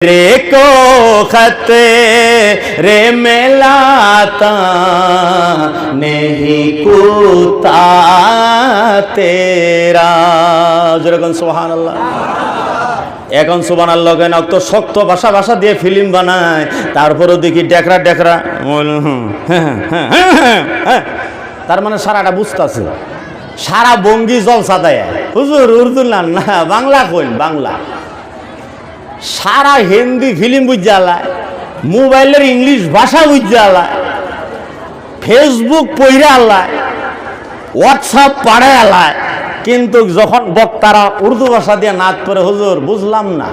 रे को खत रे मेलाता नहीं कुता तेरा যেরকম সোহান আল্লাহ এখন সুবান আল্লাহ কেন তো শক্ত ভাষা ভাষা দিয়ে ফিল্ম বানায় তারপরেও দেখি ডেকরা ডেকরা বলে, হুম, হ্যাঁ, হ্যাঁ, হ্যাঁ, হ্যাঁ, হ্যাঁ। তার মানে সারাটা বুঝতেছে সারা বঙ্গি জলসা দেয় হুজুর উর্দু না না বাংলা কইন বাংলা সারা হিন্দি ফিল্ম বুঝালায় মোবাইলের ইংলিশ ভাষা বুঝালায় ফেসবুক পইরা আলায়, হোয়াটসঅ্যাপ পাড়ে আলায়। কিন্তু যখন বক্তারা উর্দু ভাষা দিয়ে নাচ করে, হুজুর, বুঝলাম না।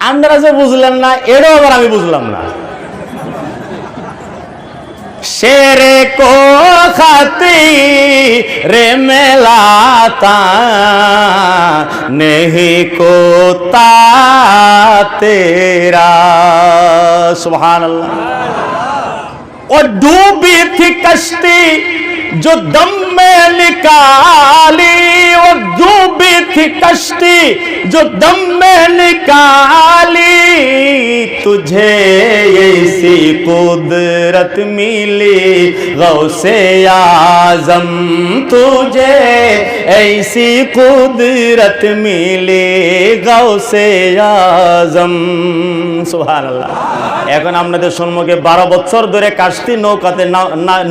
আপনারা বুঝলেন না, এরও আবার আমি বুঝলাম না। शेरे को खाती रे मेलाता नहीं कोता तेरा। सुभान अल्लाह और डूबी थी कश्ती जो दम में निकाली, और डूबी थी कश्ती जो दम में निकाली, तुझे ऐसी कुदरत मिली। गौसे आजम, तुझे ऐसी कुदरत मिली। গৌসে आजम সুবহানাল্লাহ এখন আপনাদের সম্মুখে বারো বছর ধরে কাশতি নৌকাতে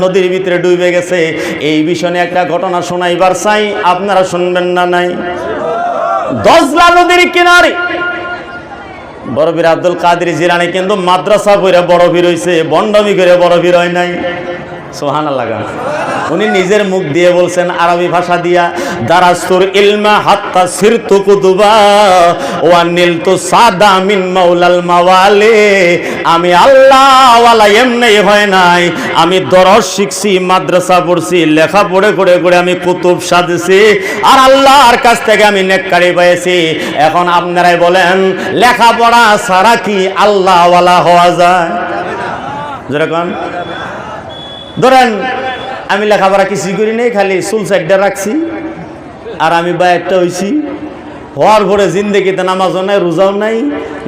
নদীর ভিতরে ডুবে গেছে। এই বিষয়ে একটা ঘটনা শোনাইবার চাই। আপনারা শুনবেন না নাই? দজলা নদীর কিনারে। বড় বীর আব্দুল কাদের জিরানি কিন্তু মাদ্রাসা করে বড় ভিড় হয়েছে বন্ডমি করে বড় ভিড় হয় নাই। সোহানা লাগা উনি নিজের মুখ দিয়ে বলছেন, আরবি ভাষা দিয়া, দারাস্তুর ইলমা হাত্তা সিরতু কুতুবা ওয়া নীলতু সাদা মিন মাওলাল মাওয়ালে। আমি আল্লাহ ওয়ালা এমনি হয় নাই, আমি দরস শিখছি, মাদ্রাসা পড়ছি, লেখা পড়ে করে করে আমি কুতুব সাজছি, আর আল্লাহর কাছ থেকে আমি নেককারি পেয়েছি। এখন আপনারাই বলেন, লেখাপড়া ছাড়া কি আল্লাহ ওয়ালা হওয়া যায়? যেরকম, ধরেন আমি লেখাপড়া কিছুই করি নাই, খালি চুল সাইডটা রাখছি। আর আমি বা একটা হইছি। হওয়ার পরে জিন্দেগিতে নামাজও নাই, রোজাও নাই।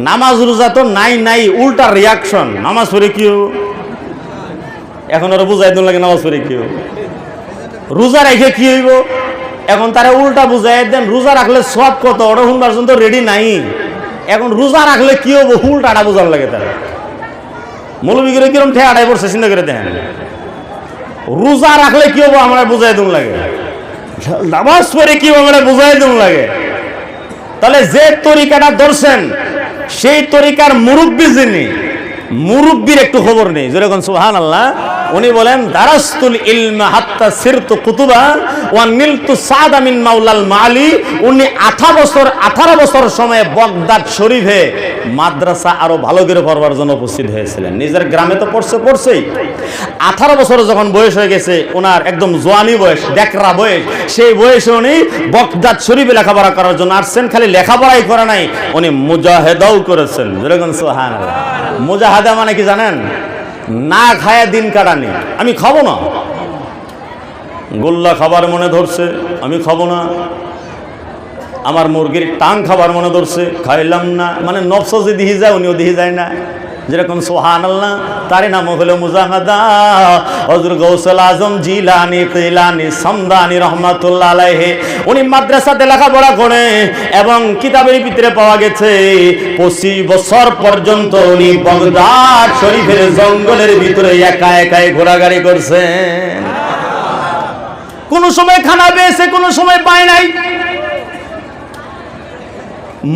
নামাজ, রোজা তো নাই নাই, উল্টা রিয়াকশন নামাজ পড়ে কি হব? এখন ওরা বুঝাই দিন লাগে নামাজ পড়ে কি হব? রোজা রেখে কি হইব? এখন তারা উল্টা বুঝাই দেন, রোজা রাখলে সব কত? ওরা শুনবার তো রেডি নাই। এখন রোজা রাখলে কি হব উল্টাটা বোঝার লাগে তারা। মৌলবী করে কিরম ঠেয়াটাই পড়ছে, চিন্তা করে দেখেন। রোজা রাখলে কি হব? আমরা বুঝাই দুম লাগে। নামাজ পড়ে কি আমরা বুঝাই দুম লাগে। তাহলে যে তরিকাটা ধরছেন, সেই তরিকার মুরব্বী যিনি, মুরব্বীর একটু খবর নেই। যেরকম সুহান আল্লাহ উনি বলেন, দারাস্তুল ইলমা হাত্তা সিরতু কুতুবা ওয়া নীলতু সাদা মিন মাওলাল মালি উনি আঠা বছর, আঠারো বছর সময়ে বগদাদ শরীফে মাদ্রাসা আরও ভালো করে পড়বার জন্য উপস্থিত হয়েছিলেন। নিজের গ্রামে তো পড়ছে, পড়ছেই। আঠারো বছর যখন বয়স হয়ে গেছে ওনার একদম জোয়ানি বয়স, ডেকরা বয়স, সেই বয়সে উনি বগদাদ শরীফে লেখাপড়া করার জন্য আসছেন, খালি লেখাপড়াই করে নাই, উনি মুজাহেদাও করেছেন। যেরকম সোহান মুজাহাদা মানে কি জানেন? না খায়া দিন কাটানি। আমি খাব না। গোল্লা খাবার মনে ধরছে, আমি খাব না। আমার মুরগির টাং খাবার মনে ধরছে, খাইলাম না। মানে নফস যে দিহি যায়, উনিও দিহি যায় না। যেরকম সোহান আল্লাহ তার নাম হলো মুজাহাদা। হজর গৌসল আজম জিলানি, তিলানি, সমদানি রহমাতুল্লাহ উনি মাদ্রাসাতে লেখাপড়া করে এবং কিতাবের ভিতরে পাওয়া গেছে, পঁচিশ বছর পর্যন্ত উনি বগদাদ শরীফের জঙ্গলের ভিতরে একা একাই ঘোরাঘুরি করছেন। কোন সময় খানা পেয়েছে, কোন সময় পায় নাই।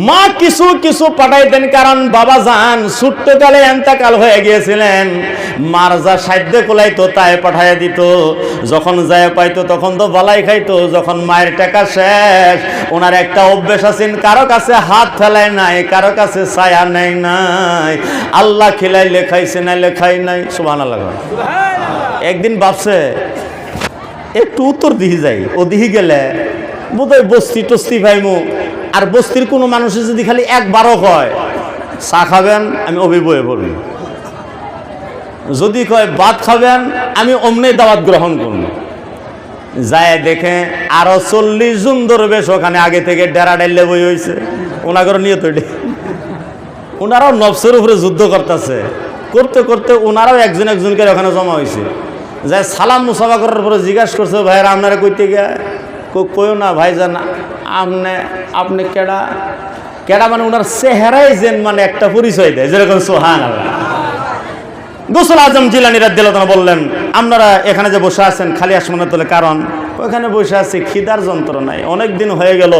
মা কিছু কিছু পাঠাইতেন কারণ বাবা যান ছোট্টকালে এন্তাকাল হয়ে গিয়েছিলেন। মার যা সাধ্য কোলাইতো, তাই পাঠাইয়া দিত। যখন যায় পাইতো, তখন তো বালাই খাইতো, যখন মায়ের টাকা শেষ, ওনার একটা অভ্যেস আছেন, কারও কাছে হাত ফেলায় নাই, কারও কাছে ছায়া নেই নাই। আল্লাহ খেলাই লেখাইছে না লেখাই নাই। সুবাহ একদিন ভাবছে, একটু উত্তর দিহি যাই, ও দিহি গেলে, বোধহয় বস্তি টস্তি ভাইমু আর বস্তির কোনো মানুষের যদি খালি একবারও কয়, চা খাবেন, আমি অভিবয়ে পড়ব। যদি কয়, ভাত খাবেন, আমি অমনি দাওয়াত গ্রহণ করব। যায় দেখে আরও চল্লিশ জন দরবেশ ওখানে আগে থেকে ডেরা ডাইলে বই হয়েছে ওনাগর নিয়ে তো ওনারাও নবসের উপরে যুদ্ধ করতেছে। করতে করতে ওনারাও একজন একজনকে ওখানে জমা হয়েছে যাই সালাম মুসাফা করার পরে জিজ্ঞাসা করছে ভাইয়েরা আপনারা কইতে গিয়া কইও না, ভাইজান, আপনি আপনি কেডা কেডা মানে ওনার চেহারাই যেন মানে একটা পরিচয় দেয়, যেরকম সোহান গোসল আজম জিলানি রাদ্দিল্লাহ বললেন, আপনারা এখানে যে বসে আছেন খালি আসমানের তোলে, কারণ ওখানে বসে আছি, খিদার যন্ত্রণায় অনেক দিন হয়ে গেল,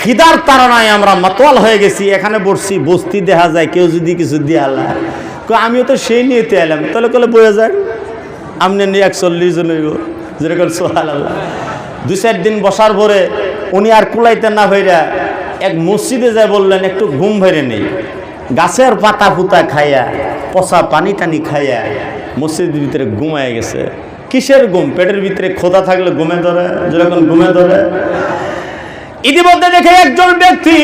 খিদার তাড়নায় আমরা মাতোয়াল হয়ে গেছি, এখানে বসছি, বস্তি দেখা যায়, কেউ যদি কিছু দিয়ে আল্লাহ। আমিও তো সেই নিয়েতে এলাম। তাহলে কলে বয়ে যান, আপনি নিয়ে একচল্লিশ জন যেরকম সোহাল আল্লাহ দু চার দিন বসার পরে উনি আর কুলাইতে না হইরা এক মসজিদে যায় বললেন, একটু ঘুম ভেরে নেই। গাছের পাতা পুতা খাইয়া, পচা পানি টানি খাইয়া মসজিদের ভিতরে ঘুমায় গেছে। কিসের ঘুম? পেটের ভিতরে খোদা থাকলে ঘুমে ধরে, যেরকম ঘুমে ধরে। ইতিমধ্যে দেখে একজন ব্যক্তি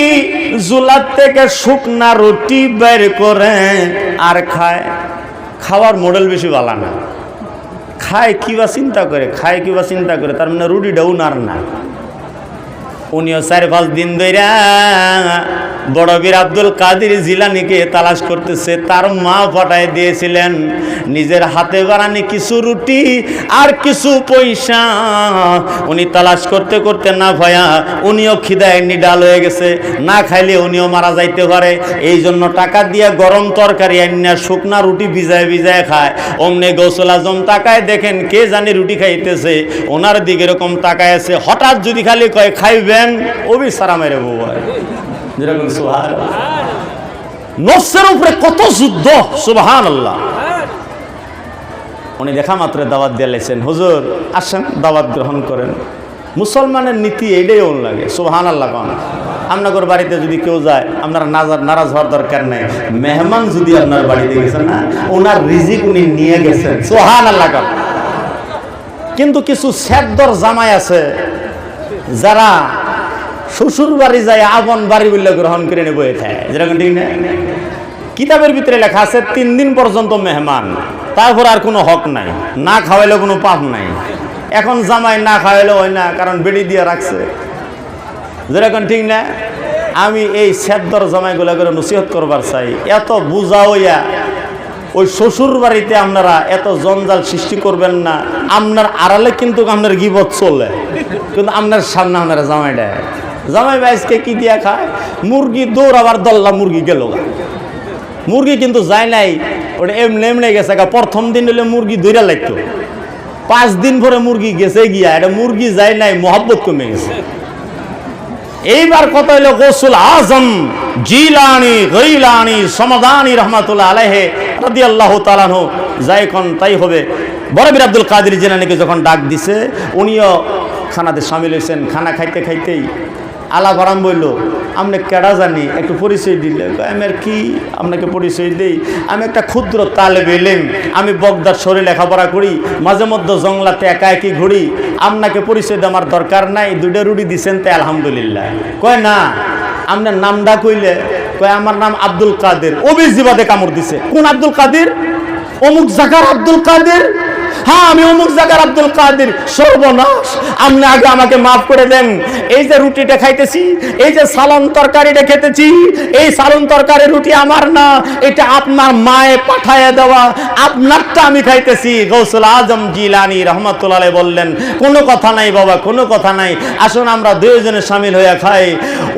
জুলার থেকে শুকনা রুটি বের করে আর খায়। খাওয়ার মডেল বেশি ভালো না। খায় কিবা চিন্তা করে, খায় কিবা চিন্তা করে, তার মানে রুটিটাও নার না উনিও চার পাঁচ দিন ধইরা বড় বীর আব্দুল কাদির জিলানিকে তালাশ করতেছে, তার মা পাঠায় দিয়েছিলেন। নিজের হাতে বানানি কিছু রুটি আর কিছু পয়সা। উনি তালাশ করতে করতে, না ভয়া উনিও খিদায় নিডাল হয়ে গেছে। না খাইলে উনিও মারা যাইতে পারে। এই জন্য টাকা দিয়ে গরম তরকারি আনিয়া শুকনা রুটি ভিজায় ভিজায় খায়। অমনে গৌসল আজম তাকায় দেখেন, কে জানি রুটি খাইতেছে। ওনার দিকে এরকম তাকায় আছে। হঠাৎ যদি খালি কয়, খাইবেন? ওবি সারা মেরে বউ যেরকম উপরে কত যুদ্ধ সুবহান আল্লাহ উনি দেখা মাত্র দাওয়াত দিয়ে লেছেন, হুজুর, আসেন, দাওয়াত গ্রহণ করেন। মুসলমানের নীতি এইটাই ওন লাগে সুবহান আল্লাহ কন। আপনার বাড়িতে যদি কেউ যায়, আপনার নারাজ হওয়ার দরকার নেই। মেহমান যদি আপনার বাড়িতে গেছেন না ওনার রিজিক উনি নিয়ে গেছেন সোহান আল্লাহ কন। কিন্তু কিছু স্যাদ্দর জামাই আছে, যারা শ্বশুর বাড়ি যায় আপন বাড়ি বললে গ্রহণ করে এথায় যেরকম ঠিক না? কিতাবের ভিতরে লেখা আছে, তিন দিন পর্যন্ত মেহমান, তারপর আর কোনো হক নাই, না খাওয়াইলে কোনো পাপ নাই। এখন জামাই না খাওয়াইলে হয় না, কারণ বেড়ি দিয়ে রাখছে। যেরকম ঠিক না? আমি এই স্যাদ্দর জামাইগুলো করে নসিহত করবার চাই, এত বুঝা হইয়া ওই শ্বশুর বাড়িতে আপনারা এত জঞ্জাল সৃষ্টি করবেন না, আপনার আড়ালে কিন্তু আপনার গিবত চলে, কিন্তু আপনার সামনে আপনারা জামাই দেয় জামাই বাইসকে কি দিয়া খায়? মুরগি দৌড় আবার দল্লা মুরগি গেল মুরগি কিন্তু যায় নাই, ওটা এমনি এমনি গেছে প্রথম দিন হলে মুরগি দৌড়া লাগতো। পাঁচ দিন পরে মুরগি গেছে গিয়া, এটা মুরগি যায় নাই, মহব্বত কমে গেছে। এইবার কত হইল গোসুল আজম, জিলানি গৈলানি সমাদানি রহমাতুল্লাহ আলাইহে রাদি আল্লাহ তালানহ যাই কোন তাই হবে। বড়বীর আব্দুল কাদের জিলানিকে যখন ডাক দিছে, উনিও খানাতে সামিল হয়েছেন খানা খাইতে খাইতেই আলাপ আরাম বলল আপনি কেডা জানি? একটু পরিচয় দিলে। আমি আর কি? আপনাকে পরিচয় দিই। আমি একটা ক্ষুদ্র তালে বেলেম আমি বগদার শরীর লেখাপড়া করি, মাঝে মধ্যে জংলাতে একা একই ঘুরি। আপনাকে পরিচয় দেওয়ার দরকার নাই, দুইটা রুটি দিছেন তাই আলহামদুলিল্লাহ। কয়, না। আপনার নামটা কইলে, কয়, আমার নাম আব্দুল কাদের। অভিজিবাদে কামড় দিছে। কোন আব্দুল কাদের? অমুক জাকার আব্দুল কাদের? হ্যাঁ আমি অমুক জায়গার আব্দুল কাদের। সর্বনাশ। আপনি আগে আমাকে মাফ করে দেন। এই যে রুটিটা খাইতেছি, এই যে সালন তরকারিটা খেতেছি, এই সালন তরকারি রুটি আমার না। এটা আপনার মায়ে পাঠায় দেওয়া। আপনারটা আমি খাইতেছি। গৌসুল আজম জিলানি রহমতুল্লাহ বললেন, কোনো কথা নাই বাবা, কোনো কথা নাই। আসুন আমরা দুইজনে সামিল হয়ে খাই।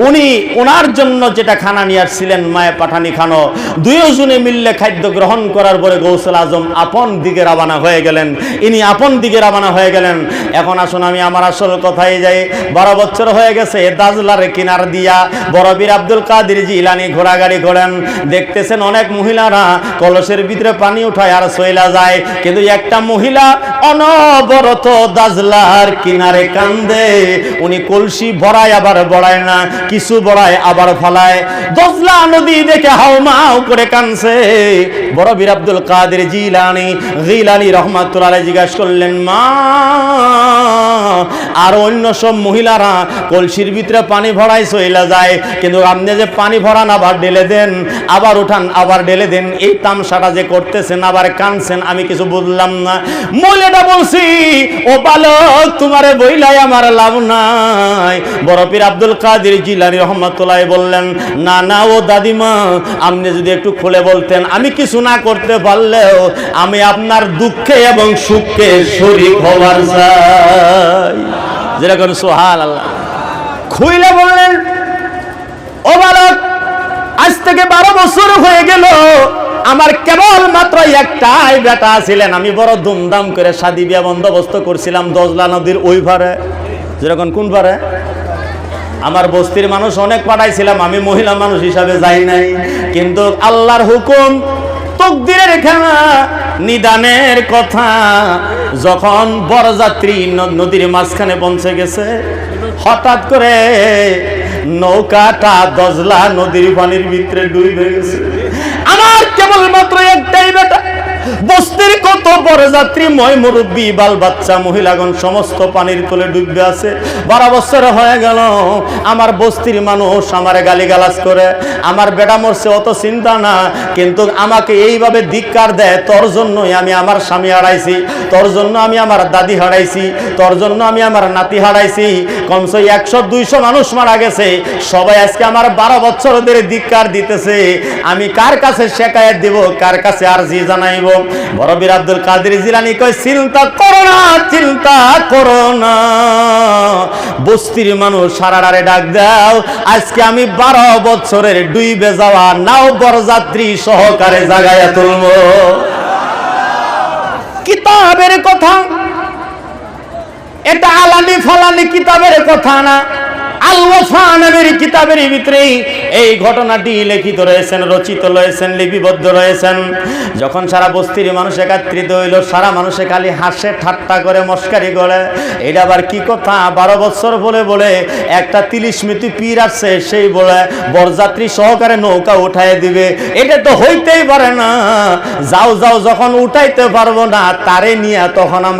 উনি ওনার জন্য যেটা খানা নিয়ে আসছিলেন, মায়ে পাঠানি খানো। দুইজনে মিললে খাদ্য গ্রহণ করার পরে গৌসুল আজম আপন দিকে রাবানা হয়ে গেলেন। ইনি আপন দিকে রাবানা হয়ে গেলেন। এখন আসুন, আমি আমার আসল কথায় যাই। বারো বছর হয়ে গেছে দাজলার কিনার দিয়া। বড় বীর আব্দুল কাদির জিলানি ঘোড়াগাড়ি ঘোড়েন। দেখতেছেন অনেক মহিলারা, কলসের ভিতরে পানি উঠায় আর সইলা যায়। কিন্তু একটা মহিলা অনবরত দাজলার কিনারে কান্দে। উনি কলসি ভরায় আবার বড়ায় না, কিছু বড়ায় আবার ফলায়। দজলা নদী দেখে হাও মাও করে কানছে। বড় বীর আব্দুল কাদের জিলানি জিলানি রহমাত রহমতুল্লাহ জিজ্ঞাসা করলেন, মা, আর অন্য সব মহিলারা কলসির ভিতরে পানি ভরাই চইলা যায়। কিন্তু আপনি যে পানি ভরান, আবার ঢেলে দেন, আবার উঠান, আবার ঢেলে দেন, এই তামসাটা যে করতেছেন, আবার কানছেন, আমি কিছু বুঝলাম না। মহিলাটা বলছি, ও বালক, তোমারে বইলাই আমার লাভ নাই। বরফির আব্দুল কাদের জিলানি রহমতুল্লাহ বললেন, না না, ও দাদিমা, আপনি যদি একটু খুলে বলতেন, আমি কিছু না করতে পারলেও আমি আপনার দুঃখে এবং সুখে শরীর হওয়ার চাই। যেরকম সোহাল আল্লাহ খুইলে বললেন, ও বালক, আজ থেকে বারো বছর হয়ে গেল, আমার কেবল মাত্র একটাই বেটা ছিলেন। আমি বড় ধুমধাম করে শাদি বিয়া বন্দোবস্ত করছিলাম দজলা নদীর ওই পারে যেরকম কোন পারে আমার বস্তির মানুষ অনেক পাঠাইছিলাম, আমি মহিলা মানুষ হিসাবে যাই নাই। কিন্তু আল্লাহর হুকুম তকদিরের খেলা নিদানের কথা, যখন বরযাত্রী নদীর মাঝখানে পৌঁছে গেছে, হঠাৎ করে নৌকাটা দজলা নদীর পানির ভিতরে ডুবে গেছে। আমার কেবলমাত্র একটাই বেটা বস্তির কত বড় যাত্রী ময় মুরব্বী, বাল বাচ্চা, মহিলাগণ, সমস্ত পানির তলে ডুববে আছে। বারো বছর হয়ে গেল, আমার বস্তির মানুষ আমার গালি গালাজ করে। আমার বেটা মরছে, অত চিন্তা না, কিন্তু আমাকে এইভাবে ধিক্কার দেয়, তোর জন্যই আমি আমার স্বামী হারাইছি, তোর জন্য আমি আমার দাদি হারাইছি, তোর জন্য আমি আমার নাতি হারাইছি। কমসে একশো, দুইশো মানুষ মারা গেছে, সবাই আজকে আমার বারো বছর ধরে ধিক্কার দিতেছে। আমি কার কাছে শেখায়ত দিব, কার কাছে আর জি জানাইব বড়বীর আব্দুল কাদের জিলানি কয়, চিন্তা করো না, চিন্তা করো না। বস্তির মানুষ সারাডারে ডাক দাও। আজকে আমি বারো বছরের ডুইবে যাওয়া নাও বরযাত্রী সহকারে জাগাইয়া তুলব। কিতাবের কথা। এটা আলানি ফালানি কিতাবের কথা না। নামের কিতাবের ভিতরে এই ঘটনাটি লিখিত রয়েছেন, রচিত রয়েছেন, লিপিবদ্ধ রয়েছেন। যখন সারা বস্তির মানুষ হইল, সারা মানুষে খালি হাসে, ঠাট্টা করে, মস্কারি করে। এটা আবার কি কথা? বারো বছর বলে বলে একটা মিতি পীর আসছে, সেই বলে বরযাত্রী সহকারে নৌকা উঠায় দিবে। এটা তো হইতেই পারে না। যাও যাও, যখন উঠাইতে পারব না, তারে নিয়ে তখন